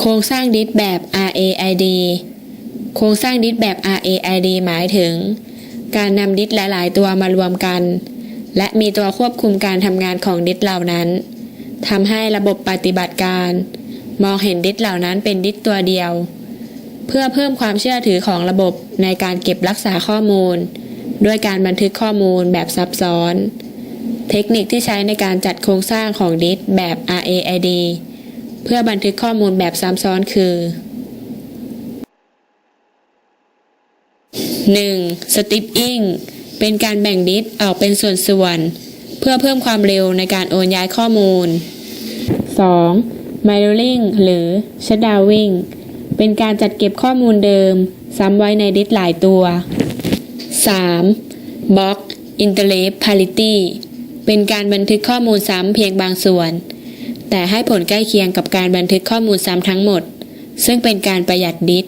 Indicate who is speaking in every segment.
Speaker 1: โครงสร้างดิสแบบ RAID โครงสร้างดิสแบบ RAID หมายถึง การนำดิสหลาย ๆ ตัวมารวมกัน และมีตัวควบคุมการทำงานของดิสเหล่านั้นทำให้ระบบปฏิบัติการ มองเห็นดิสเหล่านั้นเป็นดิสตัวเดียว เพื่อเพิ่มความเชื่อถือของระบบในการเก็บรักษาข้อมูล ด้วยการบันทึกข้อมูลแบบซับซ้อน เทคนิคที่ใช้ในการจัดโครงสร้างของดิสแบบ RAID เพื่อบันทึกข้อมูลแบบซ้ำซ้อนคือ 1. Stripping เป็นการแบ่งดิสออกเป็นส่วนๆ เพื่อเพิ่มความเร็วในการโอนย้ายข้อมูล 2. Mirroring หรือ Shadowing เป็นการจัดเก็บข้อมูลเดิม ซ้ำไว้ในดิสหลายตัว 3. Block Interleave Parity เป็นการบันทึกข้อมูลซ้ำเพียงบางส่วน แต่ให้ผลใกล้เคียงกับการบันทึกข้อมูลซ้ำทั้งหมด ซึ่งเป็นการประหยัดดิส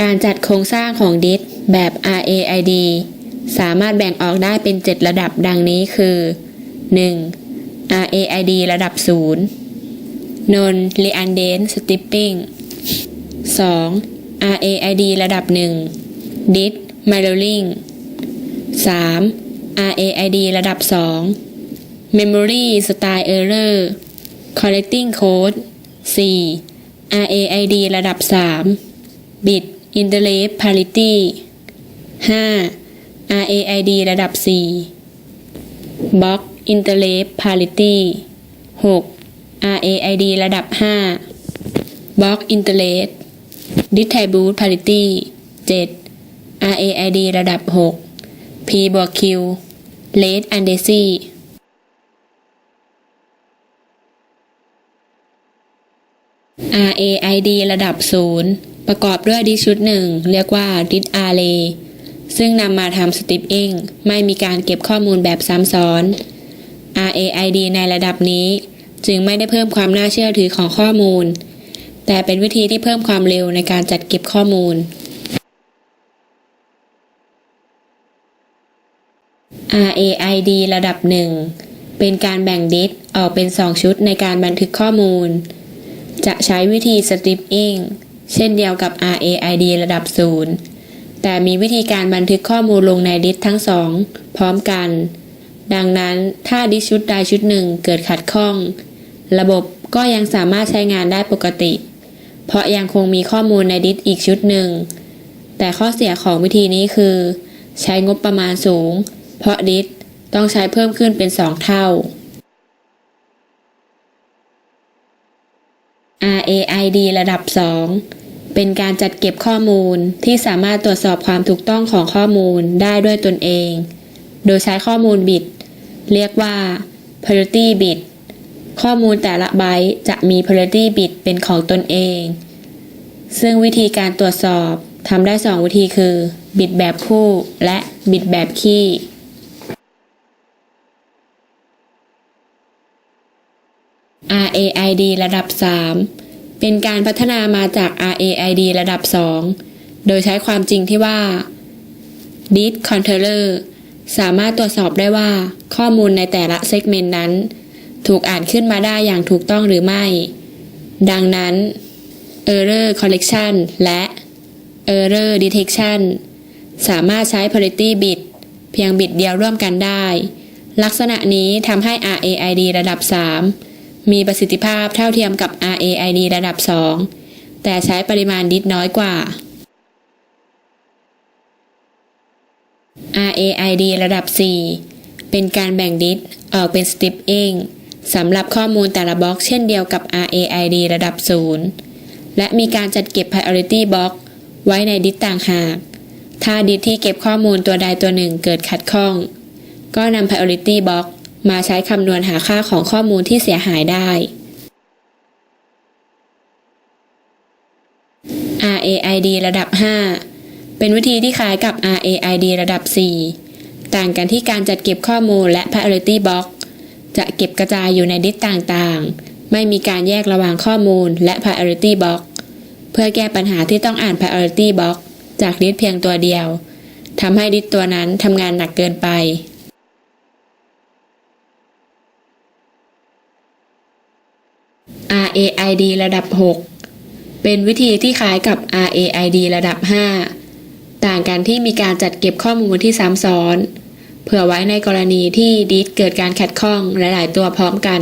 Speaker 1: การจัดโครงสร้างของดิสแบบ RAID สามารถแบ่งออกได้เป็น 7 ระดับดังนี้คือ 1. RAID ระดับ 0 Non Redundant Stripping 2. RAID ระดับ 1 Disk Mirroring 3. RAID ระดับ 2 Memory Style Error Correcting Code 4. RAID ระดับ 3 Bit Interleave Parity 5. RAID ระดับ 4 Block Interleave Parity 6. RAID ระดับ 5 Block Interleave Distribute Parity 7. RAID ระดับ 6 P บวก Q Rate and Daisy RAID ระดับ 0 ประกอบด้วยดิสชุดหนึ่งเรียกว่าดิสอาร์เรย์ซึ่งนำมาทำสติปเองไม่มีการเก็บข้อมูลแบบซ้ำซ้อน RAID ในระดับนี้ จึงไม่ได้เพิ่มความน่าเชื่อถือของข้อมูล แต่เป็นวิธีที่เพิ่มความเร็วในการจัดเก็บข้อมูล RAID ระดับ 1 เป็นการแบ่งดิสออกเป็น 2 ชุดในการบันทึกข้อมูล จะใช้วิธี stripping เช่นเดียวกับ RAID ระดับ 0 แต่มีวิธีการบันทึกข้อมูลลงในดิสทั้งสอง พร้อมกัน ดังนั้นถ้าดิสชุดใดชุดหนึ่งเกิดขัดข้อง ระบบก็ยังสามารถใช้งานได้ปกติ เพราะยังคงมีข้อมูลในดิสอีกชุดหนึ่ง แต่ข้อเสียของวิธีนี้คือ ใช้งบประมาณสูง เพราะดิสต้องใช้เพิ่มขึ้นเป็น 2 เท่า RAID ระดับ 2 เป็นการจัดเก็บข้อมูลที่สามารถตรวจสอบความถูกต้องของข้อมูลได้ด้วยตนเอง โดยใช้ข้อมูลบิต เรียกว่า parity bit ข้อมูลแต่ละไบต์จะมี parity bit เป็นของตนเอง ซึ่งวิธีการตรวจสอบทำได้ 2 วิธีคือ บิตแบบคู่และบิตแบบคี่ RAID ระดับ 3 เป็นการพัฒนามาจาก RAID ระดับ 2 โดยใช้ความจริงที่ว่า Disk Controller สามารถตรวจสอบได้ว่าข้อมูลในแต่ละเซกเมนต์นั้น ถูกอ่านขึ้นมาได้อย่างถูกต้องหรือไม่ ดังนั้น Error Correction และ Error Detection สามารถใช้ Parity Bit เพียงบิตเดียวร่วมกันได้ ลักษณะนี้ทำให้ RAID ระดับ 3 มีประสิทธิภาพเท่าเทียมกับ RAID ระดับ 2 แต่ใช้ปริมาณดิสน้อยกว่า RAID ระดับ 4 เป็นการแบ่งดิสออกเป็นสติปเองสำหรับข้อมูลแต่ละบล็อกเช่นเดียวกับ RAID ระดับ 0 และมีการจัดเก็บ Priority Block ไว้ในดิสต่างหาก ถ้าดิสที่เก็บข้อมูลตัวใดตัวหนึ่งเกิดขัดข้อง ก็นำ Priority Block มาใช้คำนวณหาค่าของข้อมูลที่เสียหายได้ RAID ระดับ 5 เป็นวิธีที่คล้ายกับ RAID ระดับ 4 ต่างกันที่การจัดเก็บข้อมูลและ Priority Block จะเก็บกระจายอยู่ในดิสต่างๆ ไม่มีการแยกระหว่างข้อมูลและ Priority Block เพื่อแก้ปัญหาที่ต้องอ่าน Priority Block จากดิสเพียงตัวเดียวทำให้ดิสตัวนั้นทำงานหนักเกินไป RAID ระดับ 6 เป็นวิธีที่คล้ายกับ RAID ระดับ 5 ต่างกันที่มีการจัดเก็บข้อมูลที่ซ้ำซ้อน เผื่อไว้ในกรณีที่ดิสเกิดการขัดข้องหลาย ๆ ตัวพร้อมกัน